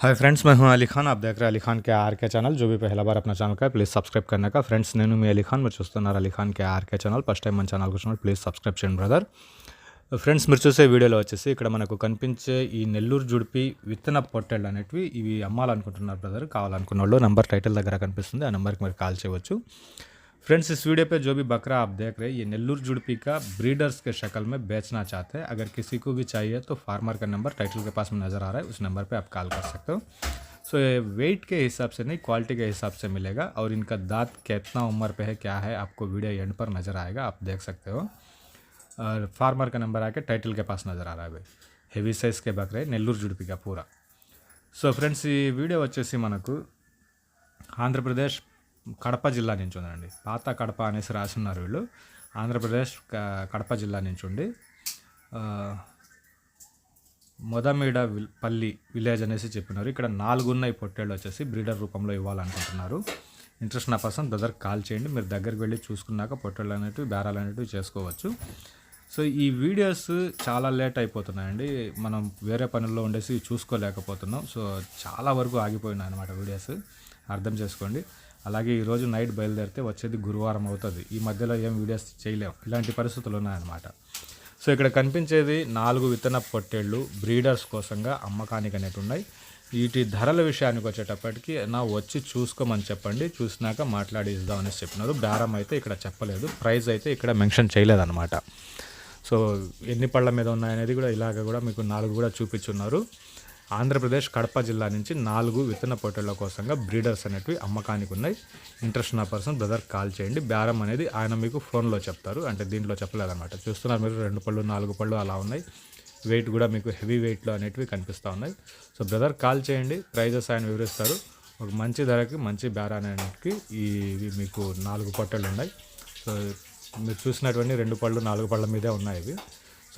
Hi friends मैं हूं अली खान आप देख रहे हैं अली खान के आर के ఛానల్ जो भी पहला बार अपना ఛానల్ का ప్లీజ్ సబ్స్క్రైబ్ करने का ఫ్రెండ్స్ నేను మీ అలీ ఖాన్ మీరు చూస్తున్నారు Ali Khan K RK channel first time మన ఛానల్ వచ్చినప్పుడు ప్లీజ్ సబ్స్క్రైబ్ చేయండి బ్రదర్ ఫ్రెండ్స్ మీరు చూసే వీడియోలో వచ్చేసి ఇక్కడ మనకు కనిపించే ఈ నెల్లూరు జుడిపి విత్తన పొట్టెళ్ళు అనేటివి ఇవి అమ్మాలనుకుంటున్నారు బ్రదర్ కావాలనుకున్న వాళ్ళు నంబర్ టైటిల్ దగ్గర కనిపిస్తుంది ఆ నెంబర్కి మీరు కాల్ చేయవచ్చు फ्रेंड्स इस वीडियो पे जो भी बकरा आप देख रहे हैं ये नेल्लूर जुड़पी का ब्रीडर्स के शक्ल में बेचना चाहते हैं अगर किसी को भी चाहिए तो फार्मर का नंबर टाइटल के पास में नज़र आ रहा है उस नंबर पे आप कॉल कर सकते हो सो ये वेट के हिसाब से नहीं क्वालिटी के हिसाब से मिलेगा और इनका दांत कितना उम्र पे है क्या है आपको वीडियो एंड पर नज़र आएगा आप देख सकते हो और फार्मर का नंबर आके टाइटल के पास नज़र आ रहा है भाई హెవీ సైజ్ కే బకరే నెల్లూరు జుడిపిగా పూరా సో ఫ్రెండ్స్ ఈ వీడియో వచ్చేసి మనకు ఆంధ్రప్రదేశ్ కడప జిల్లా నుంచి ఉందండి పాత కడప అనేసి రాసున్నారు వీళ్ళు. ఆంధ్రప్రదేశ్ కడప జిల్లా నుంచి ఉండి మొదమీడ విల్ పల్లి విలేజ్ అనేసి చెప్పినారు. ఇక్కడ నాలుగున్నాయి పొట్టేళ్ళు వచ్చేసి బ్రీడర్ రూపంలో ఇవ్వాలనుకుంటున్నారు. ఇంట్రెస్ట్ నా పర్సన్ బ్రదర్ కాల్ చేయండి. మీరు దగ్గరికి వెళ్ళి చూసుకున్నాక పొట్టేళ్ళు అనేటివి బేరాలు అనేటివి చేసుకోవచ్చు. సో ఈ వీడియోస్ చాలా లేట్ అయిపోతున్నాయండి. మనం వేరే పనుల్లో ఉండేసి చూసుకోలేకపోతున్నాం. సో చాలా వరకు ఆగిపోయినాయి అనమాట వీడియోస్. అర్థం చేసుకోండి. అలాగే ఈరోజు నైట్ బయలుదేరితే వచ్చేది గురువారం అవుతుంది. ఈ మధ్యలో ఏం వీడియోస్ చేయలేం. ఇలాంటి పరిస్థితులు ఉన్నాయన్నమాట. సో ఇక్కడ కనిపించేది నాలుగు విత్తన పొట్టేళ్ళు బ్రీడర్స్ కోసంగా అమ్మకానికి అనేవి ఉన్నాయి. వీటి ధరల విషయానికి వచ్చేటప్పటికి నా వచ్చి చూసుకోమని చెప్పండి. చూసినాక మాట్లాడి ఇద్దాం అనేసి చెప్పినారు. బేరం అయితే ఇక్కడ చెప్పలేదు. ప్రైస్ అయితే ఇక్కడ మెన్షన్ చేయలేదన్నమాట. సో ఎన్ని పళ్ళ మీద ఉన్నాయనేది కూడా ఇలాగ కూడా మీకు నాలుగు కూడా చూపించున్నారు. ఆంధ్రప్రదేశ్ కడప జిల్లా నుంచి నాలుగు విత్తన పొట్టేళ్ళ కోసంగా బ్రీడర్స్ అనేటివి అమ్మకానికి ఉన్నాయి. ఇంట్రెస్ట్ ఉన్న పర్సన్ బ్రదర్ కాల్ చేయండి. బేరం అనేది ఆయన మీకు ఫోన్లో చెప్తారు. అంటే దీంట్లో చెప్పలేదన్నమాట. చూస్తున్నారు మీరు రెండు పళ్ళు నాలుగు పళ్ళు అలా ఉన్నాయి. వెయిట్ కూడా మీకు హెవీ వెయిట్లో అనేటివి కనిపిస్తూ ఉన్నాయి. సో బ్రదర్ కాల్ చేయండి. ప్రైజెస్ ఆయన వివరిస్తారు. ఒక మంచి ధరకి మంచి బేరానికి ఇవి మీకు నాలుగు పొట్టలు ఉన్నాయి. సో మీరు చూసినటువంటి రెండు పళ్ళు నాలుగు పళ్ళ మీదే ఉన్నాయి ఇవి.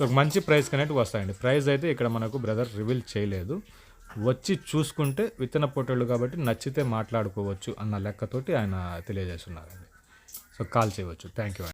సో మంచి ప్రైస్ కనేవి వస్తాయండి. ప్రైస్ అయితే ఇక్కడ మనకు బ్రదర్ రివీల్ చేయలేదు. వచ్చి చూసుకుంటే విత్తన పొట్టలు కాబట్టి నచ్చితే మాట్లాడుకోవచ్చు అన్న లెక్కతోటి ఆయన తెలియజేస్తున్నారండి. సో కాల్ చేయవచ్చు. Thank you